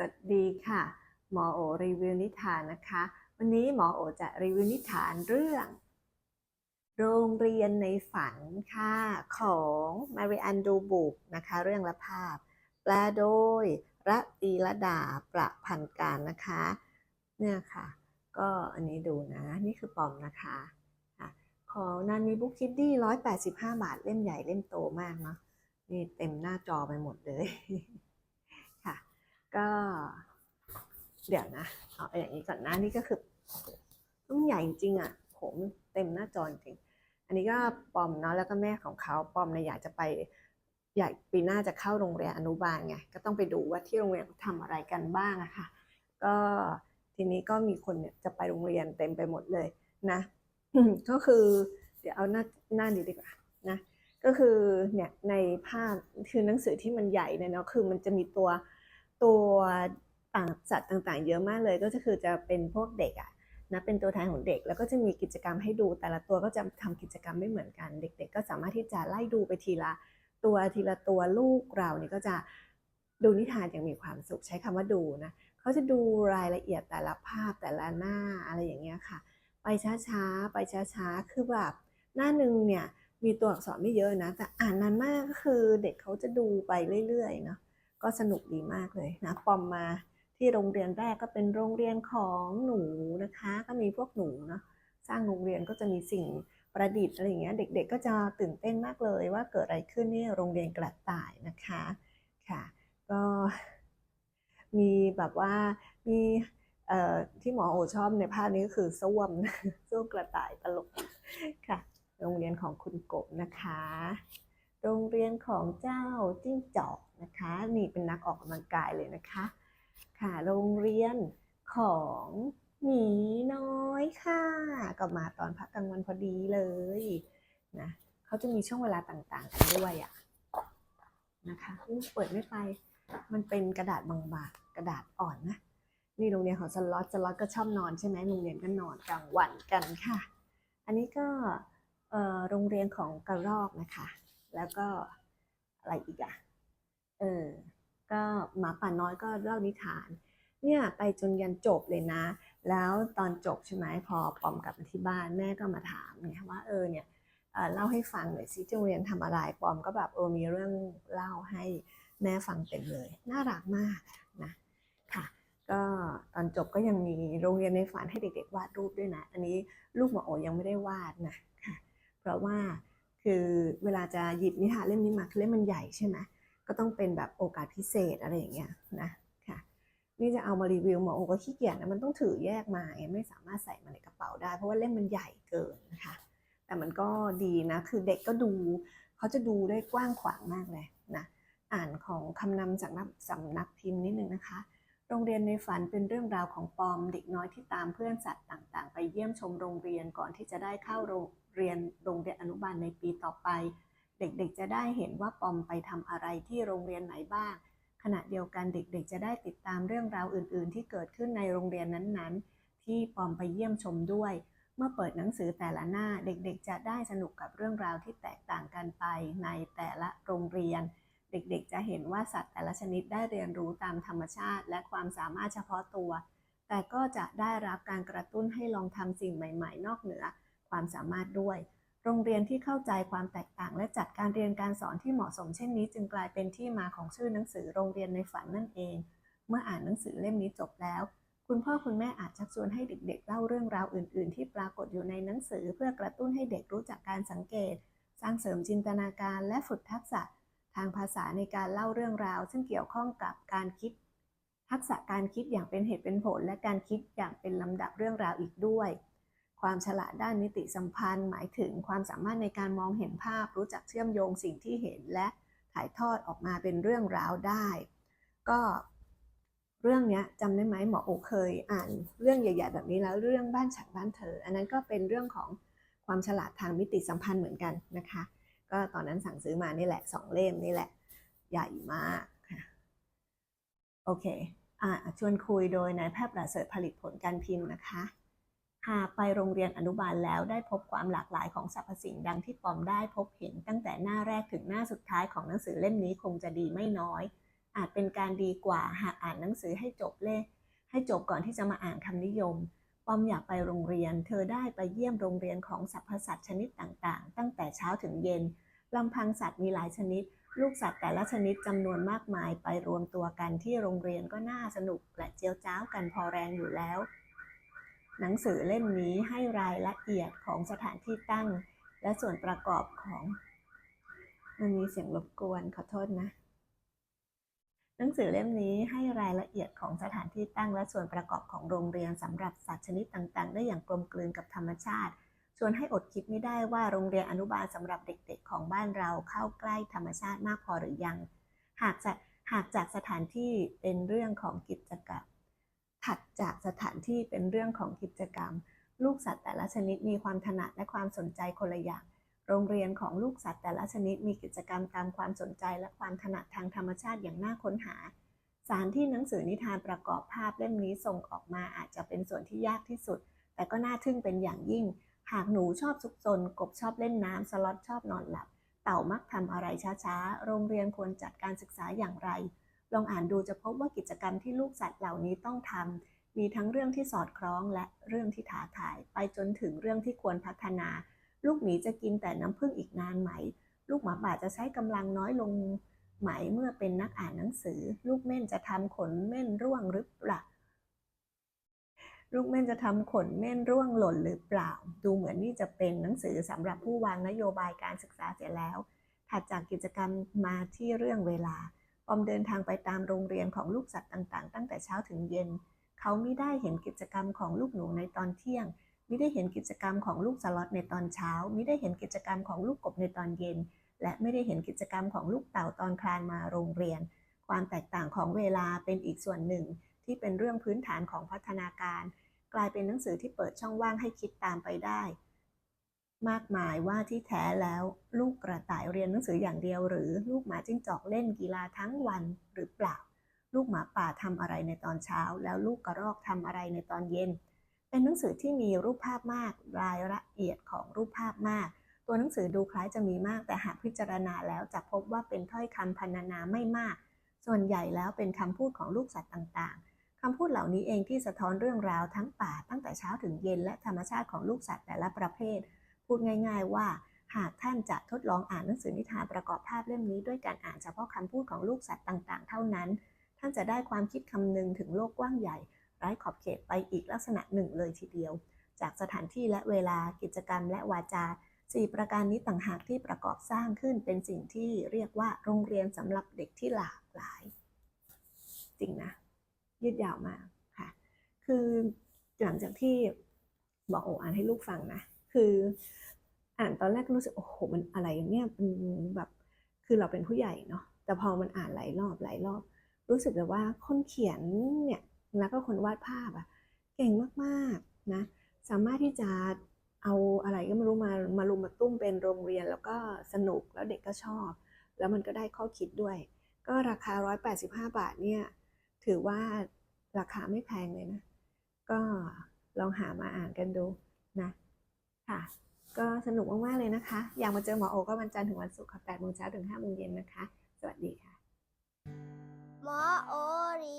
สวัสดีค่ะ หมอโอรีวิวนิทานนะคะ วันนี้หมอโอจะรีวิวนิทานเรื่อง โรงเรียนในฝันค่ะ ของมาริอันดูบุกนะคะ เรื่องละภาพ แปลโดยระตีระดาประพันธ์การนะคะ เนี่ยค่ะ ก็อันนี้ดูนะ นี่คือปอมนะคะของนันมีบุ๊กคิดดี้ร้อยแปดสิบห้าบาทเล่มใหญ่เล่มโตมากเนาะนี่เต็มหน้าจอไปหมดเลย ก็ เดี๋ยวนะ เอาอย่างนี้ก่อนนะนี่ก็คือต้องใหญ่จริงๆอะ ผมเต็มหน้าจอจริง อันนี้ก็ปอมเนาะแล้วก็แม่ของเขาปอมเนี่ยอยากจะไปอยากปีหน้าจะเข้าโรงเรียนอนุบาลไงก็ต้องไปดูว่าที่โรงเรียนเขาทำอะไรกันบ้างอะค่ะ ก็ทีนี้ก็มีคนเนี่ยจะไปโรงเรียนเต็มไปหมดเลยนะ ก็คือเดี๋ยวเอาหน้าหน้านี้ดีกว่านะ ก็คือเนี่ยในภาพคือหนังสือที่มันใหญ่เนี่ยเนาะคือมันจะมีตัว ตัวต่างสัตว์ต่างๆ เยอะมากเลย ก็จะคือจะเป็นพวกเด็กอะนะเป็นตัวแทนของเด็กแล้วก็จะมีกิจกรรมให้ดู แต่ละตัวก็จะทำกิจกรรมไม่เหมือนกัน เด็ก ๆ ก็สามารถที่จะไล่ดูไปทีละตัวทีละตัวลูกเราเนี่ยก็จะดูนิทานอย่างมีความสุขใช้คำว่าดูนะเขาจะดูรายละเอียดแต่ละภาพแต่ละหน้าอะไรอย่างเงี้ยค่ะ ไปช้าๆไปช้าๆคือแบบหน้าหนึ่งเนี่ยมีตัวอักษรไม่เยอะนะ แต่อ่านนานมากก็คือเด็กเขาจะดูไปเรื่อยๆเนาะ ก็สนุกดีมากเลยนะปอมมาที่โรงเรียนแรกก็เป็นโรงเรียนของหนูนะคะ ก็มีพวกหนูเนาะสร้างโรงเรียนก็จะมีสิ่งประดิษฐ์อะไรอย่างเงี้ยเด็ก ๆ ก็จะตื่นเต้นมากเลยว่าเกิดอะไรขึ้นนี่โรงเรียนกระต่ายนะคะค่ะ ก็มีแบบว่ามีเอ่อที่หมอโอชอบในภาพนี้ก็คือส้วมส้วมกระต่ายตลกค่ะ โรงเรียนของคุณกบนะคะ โรงเรียนของเจ้าจิ้งจอกนะคะ นี่เป็นนักออกกำลังกายเลยนะคะ ค่ะโรงเรียนของหมีน้อยค่ะก็มาตอนพักกลางวันพอดีเลยนะเขาจะมีช่วงเวลาต่างๆ กันด้วยอะนะคะเปิดไม่ไป มันเป็นกระดาษบางๆกระดาษอ่อนนะนี่โรงเรียนของสล็อตสล็อตก็ชอบนอนใช่ไหมโรงเรียนก็นอนกลางวันกันค่ะ อันนี้ก็โรงเรียนของกระรอกนะคะ แล้วก็อะไรอีกอะเออ ก็หมาป่าน้อยก็เล่านิทาน เนี่ยไปจนยันจบเลยนะ แล้วตอนจบใช่ไหมพอปอมกลับมาที่บ้านแม่ก็มาถามเนี่ยว่าเออเนี่ยเล่าให้ฟังหน่อยสิที่โรงเรียนทำอะไรปอมก็แบบเออมีเรื่องเล่าให้แม่ฟังเต็มเลย น่ารักมากนะค่ะ ก็ตอนจบก็ยังมีโรงเรียนในฝันให้เด็กๆวาดรูปด้วยนะ อันนี้ลูกหมอโอยังไม่ได้วาดนะค่ะ เพราะว่า คือเวลาจะหยิบนิทานเล่มนี้มาคือเล่มมันใหญ่ใช่ไหมก็ต้องเป็นแบบโอกาสพิเศษอะไรอย่างเงี้ยนะค่ะนี่จะเอามารีวิวหมอโอก็ขี้เกียจนะมันต้องถือแยกมาไงไม่สามารถใส่มาในกระเป๋าได้ เพราะว่าเล่มมันใหญ่เกินนะคะแต่มันก็ดีนะคือเด็กก็ดูเขาจะดูได้กว้างขวางมากเลยนะอ่านของคำนำจากนักสำนักพิมพ์นิดนึงนะคะ โรงเรียนในฝันเป็นเรื่องราวของปอมเด็กน้อยที่ตามเพื่อนสัตว์ต่างๆ ไปเยี่ยมชมโรงเรียนก่อนที่จะได้เข้าโรง เรียนโรงเรียนอนุบาลในปีต่อไป เด็กๆจะได้เห็นว่าปอมไปทำอะไรที่โรงเรียนไหนบ้าง ขณะเดียวกันเด็กๆ จะได้ติดตามเรื่องราวอื่น ๆ ที่เกิดขึ้นในโรงเรียนนั้นๆ ที่ปอมไปเยี่ยมชมด้วย เมื่อเปิดหนังสือแต่ละหน้าเด็กๆ จะได้สนุกกับเรื่องราวที่แตกต่างกันไปในแต่ละโรงเรียน เด็กๆ จะเห็นว่าสัตว์แต่ละชนิดได้เรียนรู้ตามธรรมชาติ และความสามารถเฉพาะตัว แต่ก็จะได้รับการกระตุ้นให้ลองทำสิ่งใหม่ ๆ นอกเหนือ ความสามารถด้วย โรงเรียนที่เข้าใจความแตกต่าง และจัดการเรียนการสอนที่เหมาะสมเช่นนี้ จึงกลายเป็นที่มาของชื่อหนังสือโรงเรียนในฝันนั่นเอง เมื่ออ่านหนังสือเล่มนี้จบแล้ว คุณพ่อคุณแม่อาจชักชวนให้เด็ก ๆ เล่าเรื่องราวอื่น ๆ ที่ปรากฏอยู่ในหนังสือ เพื่อกระตุ้นให้เด็กรู้จักการสังเกต สร้างเสริมจินตนาการและฝึกทักษะ ทางภาษาในการเล่าเรื่องราว ซึ่งเกี่ยวข้องกับการคิด ทักษะการคิดอย่างเป็นเหตุเป็นผล และการคิดอย่างเป็นลำดับเรื่องราวอีกด้วย ความฉลาดด้านนิติสัมพันธ์ หมายถึงความสามารถในการมองเห็นภาพ รู้จักเชื่อมโยงสิ่งที่เห็นและถ่ายทอดออกมาเป็นเรื่องราวได้ ก็เรื่องนี้จำได้ไหมหมอโอเคยอ่านเรื่องใหญ่ๆ แบบนี้แล้วเรื่องบ้านฉันบ้านเธอ อันนั้นก็เป็นเรื่องของความฉลาดทางมิติสัมพันธ์เหมือนกันนะคะ ก็ตอนนั้นสั่งซื้อมานี่แหละสองเล่มนี่แหละ ใหญ่มากค่ะโอเคอ่าชวนคุยโดยนายแพทย์ประเสริฐผลิตผลการพิมพ์นะคะ หากไปโรงเรียนอนุบาลแล้วได้พบความหลากหลายของสรรพสิ่งดังที่ปอมได้พบเห็นตั้งแต่หน้าแรกถึงหน้าสุดท้ายของหนังสือเล่มนี้คงจะดีไม่น้อย อาจเป็นการดีกว่าหากอ่านหนังสือให้จบเลขให้จบก่อนที่จะมาอ่านคำนิยม ปอมอยากไปโรงเรียน เธอได้ไปเยี่ยมโรงเรียนของสรรพสัตว์ชนิดต่างๆ ตั้งแต่เช้าถึงเย็นลำพังสัตว์มีหลายชนิด ลูกสัตว์แต่ละชนิดจำนวนมากมายไปรวมตัวกันที่โรงเรียนก็น่าสนุกและเจียวจ้าวกันพอแรงอยู่แล้ว หนังสือเล่มนี้ให้รายละเอียดของสถานที่ตั้ง และส่วนประกอบของ มันมีเสียงรบกวนขอโทษนะ หนังสือเล่มนี้ให้รายละเอียดของสถานที่ตั้งและส่วนประกอบของโรงเรียนสำหรับสัตว์ชนิดต่างๆ ได้อย่างกลมกลืนกับธรรมชาติชวนให้อดคิดไม่ได้ว่าโรงเรียนอนุบาลสำหรับเด็กๆ ของบ้านเราเข้าใกล้ธรรมชาติมากพอหรือยัง หากจะหากจากสถานที่เป็นเรื่องของกิจกรรม ถัดจากสถานที่เป็นเรื่องของกิจกรรม ลูกสัตว์แต่ละชนิดมีความถนัดและความสนใจคนละอย่าง โรงเรียนของลูกสัตว์แต่ละชนิดมีกิจกรรมตามความสนใจและความถนัดทางธรรมชาติอย่างน่าค้นหา สารที่หนังสือนิทานประกอบภาพเล่มนี้ส่งออกมาอาจจะเป็นส่วนที่ยากที่สุด แต่ก็น่าทึ่งเป็นอย่างยิ่ง หากหนูชอบซุกซนกบชอบเล่นน้ำสล็อตชอบนอนหลับ เต่ามักทำอะไรช้าๆ โรงเรียนควรจัดการศึกษาอย่างไร ลองอ่านดูจะพบว่ากิจกรรมที่ลูกสัตว์เหล่านี้ต้องทำมีทั้งเรื่องที่สอดคล้องและเรื่องที่ท้าทาย ไปจนถึงเรื่องที่ควรพัฒนา ลูกหมีจะกินแต่น้ำผึ้งอีกนานไหม ลูกหมาป่าจะใช้กำลังน้อยลงไหมเมื่อเป็นนักอ่านหนังสือ ลูกเม่นจะทำขนเม่นร่วงหรือเปล่าลูกเม่นจะทำขนเม่นร่วงหล่นหรือเปล่า ดูเหมือนนี่จะเป็นหนังสือสำหรับผู้วางนโยบายการศึกษาเสียแล้ว ถัดจากกิจกรรมมาที่เรื่องเวลา ปอมเดินทางไปตามโรงเรียนของลูกสัตว์ต่างๆ ตั้งแต่เช้าถึงเย็น เขาไม่ได้เห็นกิจกรรมของลูกหนูในตอนเที่ยงไม่ได้เห็นกิจกรรมของลูกสล็อตในตอนเช้าไม่ได้เห็นกิจกรรมของลูกกบในตอนเย็น และไม่ได้เห็นกิจกรรมของลูกเต่าตอนคลานมาโรงเรียน ความแตกต่างของเวลาเป็นอีกส่วนหนึ่ง ที่เป็นเรื่องพื้นฐานของพัฒนาการ กลายเป็นหนังสือที่เปิดช่องว่างให้คิดตามไปได้ มากมายว่าที่แท้แล้วลูกกระต่ายเรียนหนังสืออย่างเดียว หรือลูกหมาจิ้งจอกเล่นกีฬาทั้งวันหรือเปล่า ลูกหมาป่าทำอะไรในตอนเช้า แล้วลูกกระรอกทำอะไรในตอนเย็น เป็นหนังสือที่มีรูปภาพมากรายละเอียดของรูปภาพมาก ตัวหนังสือดูคล้ายจะมีมาก แต่หากพิจารณาแล้วจะพบว่าเป็นถ้อยคำพรรณนาไม่มาก ส่วนใหญ่แล้วเป็นคำพูดของลูกสัตว์ต่างๆคำพูดเหล่านี้เองที่สะท้อนเรื่องราวทั้งป่าตั้งแต่เช้าถึงเย็นและธรรมชาติของลูกสัตว์แต่ละประเภท พูดง่าย ๆ ว่า หากท่านจะทดลองอ่านหนังสือนิทานประกอบภาพเล่มนี้ด้วยการอ่านเฉพาะคำพูดของลูกสัตว์ต่าง ๆ เท่านั้น ท่านจะได้ความคิดคำนึงถึงโลกกว้างใหญ่ ไร้ขอบเขตไปอีกลักษณะหนึ่งเลยทีเดียว จากสถานที่และเวลากิจกรรมและวาจาสี่ประการนี้ต่างหากที่ประกอบสร้างขึ้นเป็นสิ่งที่เรียกว่าโรงเรียนสำหรับเด็กที่หลากหลาย จริงนะ ยืดยาวมากค่ะ คือหลังจากที่บอกโออ่านให้ลูกฟังนะ คืออ่านตอนแรกก็รู้สึกโอ้โหมันอะไรเนี่ยมันแบบคือเราเป็นผู้ใหญ่เนาะแต่พอมันอ่านหลายรอบหลายรอบ รู้สึกเลยว่าคนเขียนเนี่ยแล้วก็คนวาดภาพอะเก่งมากๆนะสามารถที่จะเอาอะไรก็ไม่รู้มามารุมมาตุ้มเป็นโรงเรียนแล้วก็สนุกแล้วเด็กก็ชอบ แล้วมันก็ได้ข้อคิดด้วย ก็ราคา 185 บาทเนี่ยถือว่าราคาไม่แพงเลยนะ ก็ลองหามาอ่านกันดู ค่ะ ก็สนุกมากๆเลยนะคะ อยากมาเจอหมอโอก็วันจันทร์ถึงวันศุกร์ค่ะ8โมงเช้าถึง5โมงเย็นนะคะ สวัสดีค่ะ หมอโอรี